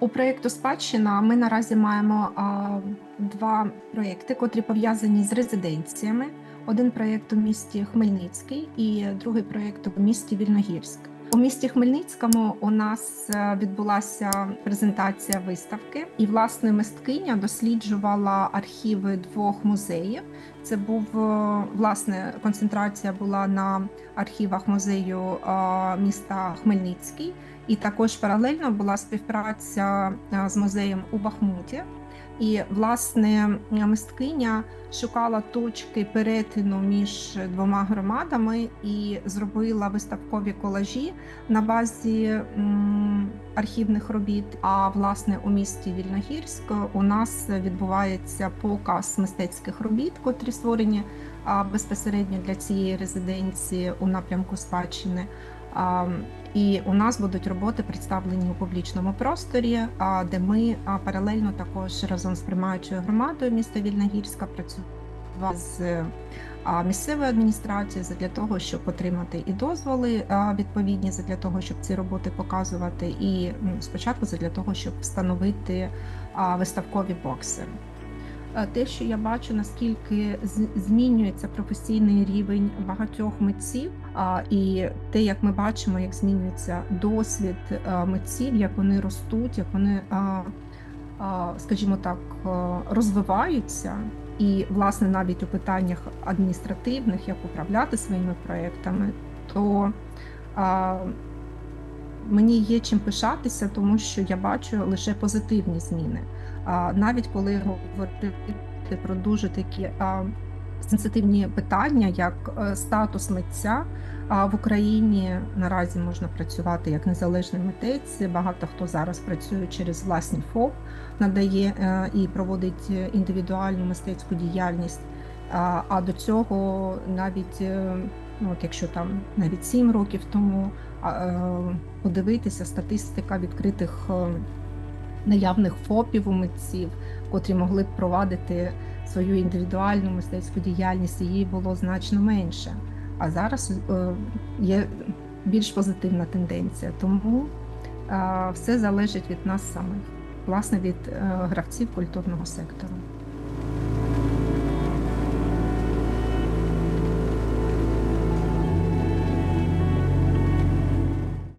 У проєкту Спадщина ми наразі маємо а, два проєкти, котрі пов'язані з резиденціями. Один проєкт у місті Хмельницький і другий проєкт у місті Вільногірськ. У місті Хмельницькому у нас е, відбулася презентація виставки, і власне мисткиня досліджувала архіви двох музеїв. Це був е, власне концентрація була на архівах музею е, міста Хмельницький, і також паралельно була співпраця з музеєм у Бахмуті. І власне мисткиня шукала точки перетину між двома громадами і зробила виставкові колажі на базі архівних робіт. А власне у місті Вільногірськ у нас відбувається показ мистецьких робіт, котрі створені безпосередньо для цієї резиденції у напрямку спадщини. І у нас будуть роботи представлені у публічному просторі, де ми паралельно також разом з приймаючою громадою міста Вільногірська працювали з місцевою адміністрацією для того, щоб отримати і дозволи відповідні для того, щоб ці роботи показувати, і спочатку для того, щоб встановити виставкові бокси. Е, Те, що я бачу, наскільки змінюється професійний рівень багатьох митців, і те, як ми бачимо, як змінюється досвід е, митців, як вони ростуть, як вони, а, скажімо так, е, розвиваються. І, власне, навіть у питаннях адміністративних, як управляти своїми проектами, то мені є чим пишатися, тому що я бачу лише позитивні зміни. А, навіть коли говорити про дуже такі а, сенситивні питання, як е, статус митця, а в Україні наразі можна працювати як незалежний митець. Багато хто зараз працює через власні ФОП, надає е, і проводить індивідуальну мистецьку діяльність. А, до цього навіть е, ну, от якщо там навіть 7 років тому е, подивитися статистика відкритих е, наявних ФОПів у митців, котрі могли б провадити свою індивідуальну мистецьку діяльність, її було значно менше. А зараз е, є більш позитивна тенденція. Тому все залежить від нас самих, власне, від гравців культурного сектору.